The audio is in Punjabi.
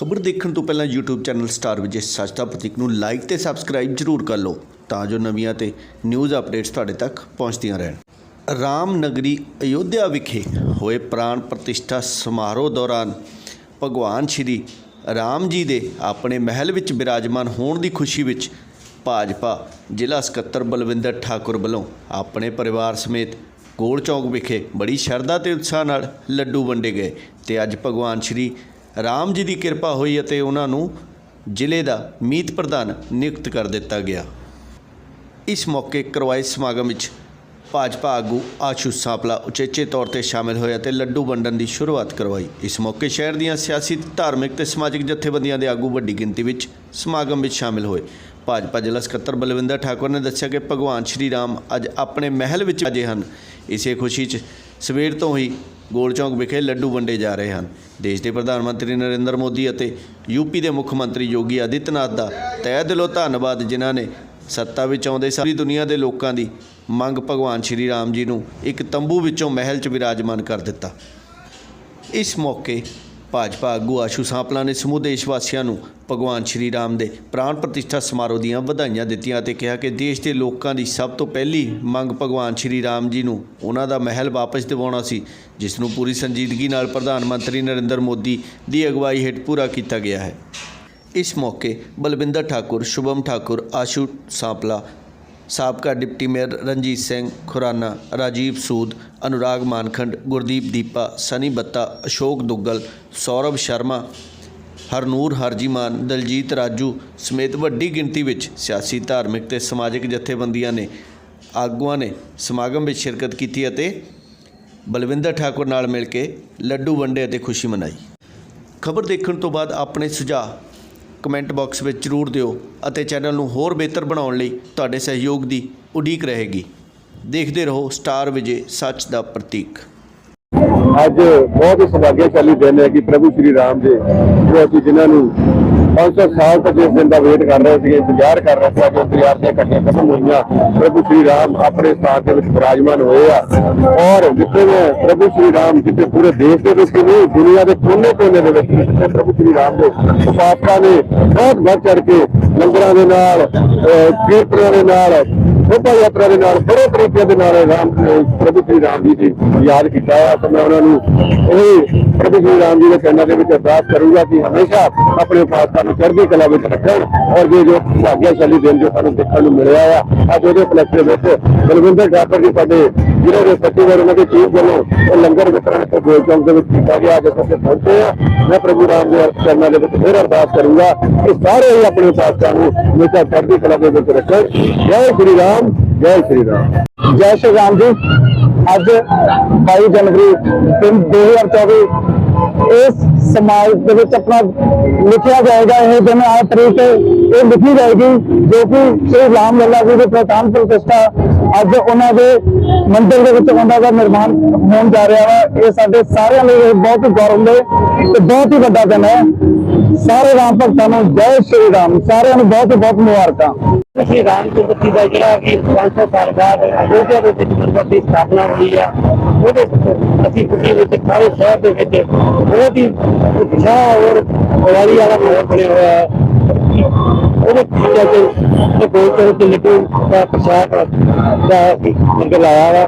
ਖਬਰ ਦੇਖਣ ਤੋਂ ਪਹਿਲਾਂ YouTube ਚੈਨਲ ਸਟਾਰ ਵਿਜੇ ਸੱਚਤਾ ਪ੍ਰਤੀਕ ਨੂੰ ਲਾਈਕ ਤੇ ਸਬਸਕ੍ਰਾਈਬ ਜ਼ਰੂਰ ਕਰ ਲਓ, ਤਾਂ ਜੋ ਨਵੀਆਂ ਤੇ ਨਿਊਜ਼ ਅਪਡੇਟਸ ਤੁਹਾਡੇ ਤੱਕ ਪਹੁੰਚਦੀਆਂ ਰਹਿਣ। ਰਾਮ ਨਗਰੀ ਅਯੋਧਿਆ ਵਿਖੇ ਹੋਏ ਪ੍ਰਾਣ ਪ੍ਰਤਿਸ਼ਠਾ ਸਮਾਰੋਹ ਦੌਰਾਨ ਭਗਵਾਨ ਸ਼੍ਰੀ ਰਾਮ ਜੀ ਦੇ ਆਪਣੇ ਮਹਿਲ ਵਿੱਚ ਬਿਰਾਜਮਾਨ ਹੋਣ ਦੀ ਖੁਸ਼ੀ ਵਿੱਚ ਭਾਜਪਾ ਜ਼ਿਲ੍ਹਾ ਸਕੱਤਰ ਬਲਵਿੰਦਰ ਠਾਕੁਰ ਵੱਲੋਂ ਆਪਣੇ ਪਰਿਵਾਰ ਸਮੇਤ ਗੋਲ ਚੌਕ ਵਿਖੇ ਬੜੀ ਸ਼ਰਧਾ ਤੇ ਉਤਸ਼ਾਹ ਨਾਲ ਲੱਡੂ ਵੰਡੇ ਗਏ ਤੇ ਅੱਜ ਭਗਵਾਨ ਸ਼੍ਰੀ ਰਾਮ ਜੀ ਦੀ ਕਿਰਪਾ ਹੋਈ ਅਤੇ ਉਹਨਾਂ ਨੂੰ ਜ਼ਿਲ੍ਹੇ ਦਾ ਮੀਤ ਪ੍ਰਧਾਨ ਨਿਯੁਕਤ ਕਰ ਦਿੱਤਾ ਗਿਆ। ਇਸ ਮੌਕੇ ਕਰਵਾਏ ਸਮਾਗਮ ਵਿੱਚ ਭਾਜਪਾ ਆਗੂ ਆਸ਼ੂ ਸਾਪਲਾ ਉਚੇਚੇ ਤੌਰ ਤੇ ਸ਼ਾਮਿਲ ਹੋਏ ਅਤੇ ਲੱਡੂ ਵੰਡਣ ਦੀ ਸ਼ੁਰੂਆਤ ਕਰਵਾਈ। ਇਸ ਮੌਕੇ ਸ਼ਹਿਰ ਦੀਆਂ ਸਿਆਸੀ, ਧਾਰਮਿਕ ਤੇ ਸਮਾਜਿਕ ਜਥੇਬੰਦੀਆਂ ਦੇ ਆਗੂ ਵੱਡੀ ਗਿਣਤੀ ਵਿੱਚ ਸਮਾਗਮ ਵਿੱਚ ਸ਼ਾਮਿਲ ਹੋਏ। ਭਾਜਪਾ ਜ਼ਿਲ੍ਹਾ ਸਕੱਤਰ ਬਲਵਿੰਦਰ ਠਾਕੁਰ ਨੇ ਦੱਸਿਆ ਕਿ ਭਗਵਾਨ ਸ਼੍ਰੀ ਰਾਮ ਅੱਜ ਆਪਣੇ ਮਹਿਲ ਵਿੱਚ ਅਜੇ ਹਨ। ਇਸੇ ਖੁਸ਼ੀ 'ਚ ਸਵੇਰ ਤੋਂ ਹੀ ਗੋਲ ਚੌਂਕ ਵਿਖੇ ਲੱਡੂ ਵੰਡੇ ਜਾ ਰਹੇ ਹਨ। ਦੇਸ਼ ਦੇ ਪ੍ਰਧਾਨ ਮੰਤਰੀ ਨਰਿੰਦਰ ਮੋਦੀ ਅਤੇ ਯੂਪੀ ਦੇ ਮੁੱਖ ਮੰਤਰੀ ਯੋਗੀ ਆਦਿੱਤਨਾਥ ਦਾ ਤਹਿ ਦਿਲੋਂ ਧੰਨਵਾਦ, ਜਿਨ੍ਹਾਂ ਨੇ ਸੱਤਾ ਵਿੱਚ ਆਉਂਦੇ ਸਾਰੀ ਦੁਨੀਆ ਦੇ ਲੋਕਾਂ ਦੀ ਮੰਗ ਭਗਵਾਨ ਸ਼੍ਰੀ ਰਾਮ ਜੀ ਨੂੰ ਇੱਕ ਤੰਬੂ ਵਿੱਚੋਂ ਮਹਿਲ 'ਚ ਵਿਰਾਜਮਾਨ ਕਰ ਦਿੱਤਾ। ਇਸ ਮੌਕੇ ਭਾਜਪਾ ਆਗੂ ਆਸ਼ੂ ਸਾਂਪਲਾ ਨੇ ਸਮੂਹ ਦੇਸ਼ ਵਾਸੀਆਂ ਨੂੰ ਭਗਵਾਨ ਸ਼੍ਰੀ ਰਾਮ ਦੇ ਪ੍ਰਾਣ ਪ੍ਰਤਿਸ਼ਠਾ ਸਮਾਰੋਹ ਦੀਆਂ ਵਧਾਈਆਂ ਦਿੱਤੀਆਂ ਅਤੇ ਕਿਹਾ ਕਿ ਦੇਸ਼ ਦੇ ਲੋਕਾਂ ਦੀ ਸਭ ਤੋਂ ਪਹਿਲੀ ਮੰਗ ਭਗਵਾਨ ਸ਼੍ਰੀ ਰਾਮ ਜੀ ਨੂੰ ਉਹਨਾਂ ਦਾ ਮਹਿਲ ਵਾਪਸ ਦਿਵਾਉਣਾ ਸੀ, ਜਿਸ ਨੂੰ ਪੂਰੀ ਸੰਜੀਦਗੀ ਨਾਲ ਪ੍ਰਧਾਨ ਮੰਤਰੀ ਨਰਿੰਦਰ ਮੋਦੀ ਦੀ ਅਗਵਾਈ ਹੇਠ ਪੂਰਾ ਕੀਤਾ ਗਿਆ ਹੈ। ਇਸ ਮੌਕੇ ਬਲਵਿੰਦਰ ਠਾਕੁਰ, ਸ਼ੁਭਮ ਠਾਕੁਰ, ਆਸ਼ੂ ਸਾਂਪਲਾ ਸਾਬਕਾ ਡਿਪਟੀ ਮੇਅਰ ਰਣਜੀਤ ਸਿੰਘ, ਖੁਰਾਨਾ, ਰਾਜੀਵ ਸੂਦ, ਅਨੁਰਾਗ ਮਾਨਖੰਡ, ਗੁਰਦੀਪ ਦੀਪਾ, ਸਨੀ ਬੱਤਾ, ਅਸ਼ੋਕ ਦੁੱਗਲ, ਸੌਰਵ ਸ਼ਰਮਾ, ਹਰਨੂਰ ਹਰਜੀਮਾਨ, ਦਲਜੀਤ ਰਾਜੂ ਸਮੇਤ ਵੱਡੀ ਗਿਣਤੀ ਵਿੱਚ ਸਿਆਸੀ, ਧਾਰਮਿਕ ਤੇ ਸਮਾਜਿਕ ਜਥੇਬੰਦੀਆਂ ਨੇ ਆਗੂਆਂ ਨੇ ਸਮਾਗਮ ਵਿੱਚ ਸ਼ਿਰਕਤ ਕੀਤੀ ਅਤੇ ਬਲਵਿੰਦਰ ਠਾਕੁਰ ਨਾਲ ਮਿਲ ਕੇ ਲੱਡੂ ਵੰਡੇ ਅਤੇ ਖੁਸ਼ੀ ਮਨਾਈ। ਖਬਰ ਦੇਖਣ ਤੋਂ ਬਾਅਦ ਆਪਣੇ ਸੁਝਾਅ ਕਮੈਂਟ ਬਾਕਸ ਵਿੱਚ ਜ਼ਰੂਰ ਦਿਓ ਅਤੇ ਚੈਨਲ ਨੂੰ ਹੋਰ ਬਿਹਤਰ ਬਣਾਉਣ ਲਈ ਤੁਹਾਡੇ ਸਹਿਯੋਗ ਦੀ ਉਡੀਕ ਰਹੇਗੀ। ਦੇਖਦੇ ਰਹੋ ਸਟਾਰ ਵਿਜੇ ਸੱਚ ਦਾ ਪ੍ਰਤੀਕ। ਅੱਜ ਬਹੁਤ ਹੀ ਸੁਭਾਗਿਆਸ਼ਾਲੀ ਦਿਨ ਹੈ ਕਿ ਪ੍ਰਭੂ ਸ਼੍ਰੀ ਰਾਮ ਜੀ, ਜੋ ਅਸੀਂ ਜਿਨ੍ਹਾਂ ਨੂੰ 500 ਸਾਲ ਤੱਕ ਇਸ ਦਿਨ ਦਾ ਵੇਟ ਕਰ ਰਹੇ ਸੀ ਇੰਤਜ਼ਾਰ ਕਰ ਰਹੇ ਸੀ ਅੱਜ ਇੰਤਜ਼ਾਰ ਦੀਆਂ ਘਟੀਆਂ ਖਤਮ ਹੋਈਆਂ। ਪ੍ਰਭੂ ਸ਼੍ਰੀ ਰਾਮ ਆਪਣੇ ਸਥਾਨ ਦੇ ਵਿੱਚ ਵਿਰਾਜਮਾਨ ਹੋਏ ਆ। ਔਰ ਜਿੱਥੇ ਨੇ ਪ੍ਰਭੂ ਸ਼੍ਰੀ ਰਾਮ ਜਿੱਥੇ ਪੂਰੇ ਦੇਸ਼ ਦੇ ਵਿੱਚ ਹੀ ਨਹੀਂ, ਦੁਨੀਆ ਦੇ ਕੋਨੇ-ਕੋਨੇ ਦੇ ਵਿੱਚ ਜਿੱਥੇ ਪ੍ਰਭੂ ਸ਼੍ਰੀ ਰਾਮ ਦੇ ਉਪਾਸਕਾਂ ਨੇ ਬਹੁਤ ਵੱਧ ਚੜ ਕੇ ਲੰਗਰਾਂ ਦੇ ਨਾਲ ਕੀਰਤਨਾਂ ਦੇ ਨਾਲ ਸ਼ੋਭਾ ਯਾਤਰਾ ਦੇ ਨਾਲ, ਬੜੇ ਤਰੀਕੇ ਦੇ ਨਾਲ ਰਾਮ, ਪ੍ਰਭੂ ਸ਼੍ਰੀ ਰਾਮ ਜੀ ਦੀ ਯਾਦ ਕੀਤਾ ਹੈ ਤਾਂ ਮੈਂ ਉਹਨਾਂ ਨੂੰ ਇਹ ਪ੍ਰਭੂ ਸ਼੍ਰੀ ਰਾਮ ਜੀ ਦੇ ਚਰਨਾਂ ਦੇ ਵਿੱਚ ਅਰਦਾਸ ਕਰੂੰਗਾ ਕਿ ਹਮੇਸ਼ਾ ਆਪਣੇ ਉਪਾਸਕਾਂ ਨੂੰ ਚੜ੍ਹਦੀ ਕਲਾ ਵਿੱਚ ਰੱਖਣ ਔਰ ਜੇ ਜੋ ਭਾਗਿਆਸ਼ਾਲੀ ਦਿਨ ਜੋ ਸਾਨੂੰ ਦੇਖਣ ਨੂੰ ਮਿਲਿਆ ਆ, ਅੱਜ ਉਹਦੇ ਉਪਲਕਸ਼ ਦੇ ਵਿੱਚ ਬਲਵਿੰਦਰ ਠਾਕੁਰ ਜੀ ਸਾਡੇ ਜ਼ਿਲ੍ਹੇ ਦੇ ਸਚਿਵ ਔਰ ਉਹਨਾਂ ਦੇ ਚੀਫ ਵੱਲੋਂ ਉਹ ਲੰਗਰ ਵਿਤਰਨ ਤੇ ਗੋਲ ਚੌਂਕ ਦੇ ਵਿੱਚ ਕੀਤਾ ਗਿਆ ਅੱਜ ਅਸੀਂ ਪਹੁੰਚੇ ਆ। ਮੈਂ ਪ੍ਰਭੂ ਰਾਮ ਦੇ ਚਰਨਾਂ ਦੇ ਵਿੱਚ ਫਿਰ ਅਰਦਾਸ ਕਰੂੰਗਾ ਕਿ ਸਾਰੇ ਹੀ ਆਪਣੇ ਉਪਾਸਕਾਂ ਨੂੰ ਹਮੇਸ਼ਾ ਚੜ੍ਹਦੀ ਕਲਾ ਦੇ ਵਿੱਚ ਰੱਖਣ। ਜੈ ਸ਼੍ਰੀ ਰਾਮ, ਜੈ ਸ਼੍ਰੀ ਰਾਮ। ਜੈ ਸ਼੍ਰੀ ਰਾਮ ਜੀ। ਅੱਜ 22 ਜਨਵਰੀ ਦਿਨ 2024 ਇਸ ਸਮਾਜ ਦੇ ਵਿੱਚ ਆਪਣਾ ਲਿਖਿਆ ਜਾਏਗਾ, ਇਹ ਦਿਨ ਆ ਤਰੀਕ ਇਹ ਲਿਖੀ ਜਾਏਗੀ ਜੋ ਕਿ ਸ਼੍ਰੀ ਰਾਮ ਲੱਲਾ ਜੀ ਦੇ ਪ੍ਰਧਾਨ ਪ੍ਰਤਿਸ਼ਠਾ ਅੱਜ ਉਹਨਾਂ ਦੇ ਮੰਦਿਰ ਦੇ ਵਿੱਚ ਉਹਨਾਂ ਦਾ ਨਿਰਮਾਣ ਹੋਣ ਜਾ ਰਿਹਾ ਵਾ। ਇਹ ਸਾਡੇ ਸਾਰਿਆਂ ਲਈ ਬਹੁਤ ਹੀ ਗੌਰਵ ਦੇ ਤੇ ਬਹੁਤ ਹੀ ਵੱਡਾ ਦਿਨ ਹੈ। ਸਾਰੇ ਰਾਮ ਭਗਤਾਂ ਨੂੰ ਜੈ ਸ਼੍ਰੀ ਰਾਮ। ਸਾਰਿਆਂ ਨੂੰ ਬਹੁਤ ਬਹੁਤ ਮੁਬਾਰਕਾਂ। ਸ਼੍ਰੀ ਰਾਮ ਚੰਦਰ ਦਾ ਜਿਹੜਾ ਕਿ 500 ਸਾਲ ਬਾਅਦ ਅਯੋਧਿਆ ਦੇ ਵਿੱਚ ਮੰਦਰ ਦੀ ਸਥਾਪਨਾ ਹੋਈ ਆ, ਉਹਦੇ ਅਸੀਂ ਖੁਸ਼ੀ ਵਿੱਚ ਸਾਰੇ ਸ਼ਹਿਰ ਦੇ ਵਿੱਚ ਬਹੁਤ ਹੀ ਉਤਸ਼ਾਹ ਔਰ ਦਿਵਾਲੀ ਵਾਲਾ ਮਾਹੌਲ ਬਣਿਆ ਹੋਇਆ। ਹੈ ਉਹਦੇ ਖੁਸ਼ੀ ਤੇ ਇਹ ਬਹੁਤ ਸਾਰੇ ਲੱਡੂ ਦਾ ਪ੍ਰਸ਼ਾਦ ਦਾ ਅਸੀਂ ਲੰਗਰ ਲਾਇਆ ਵਾ।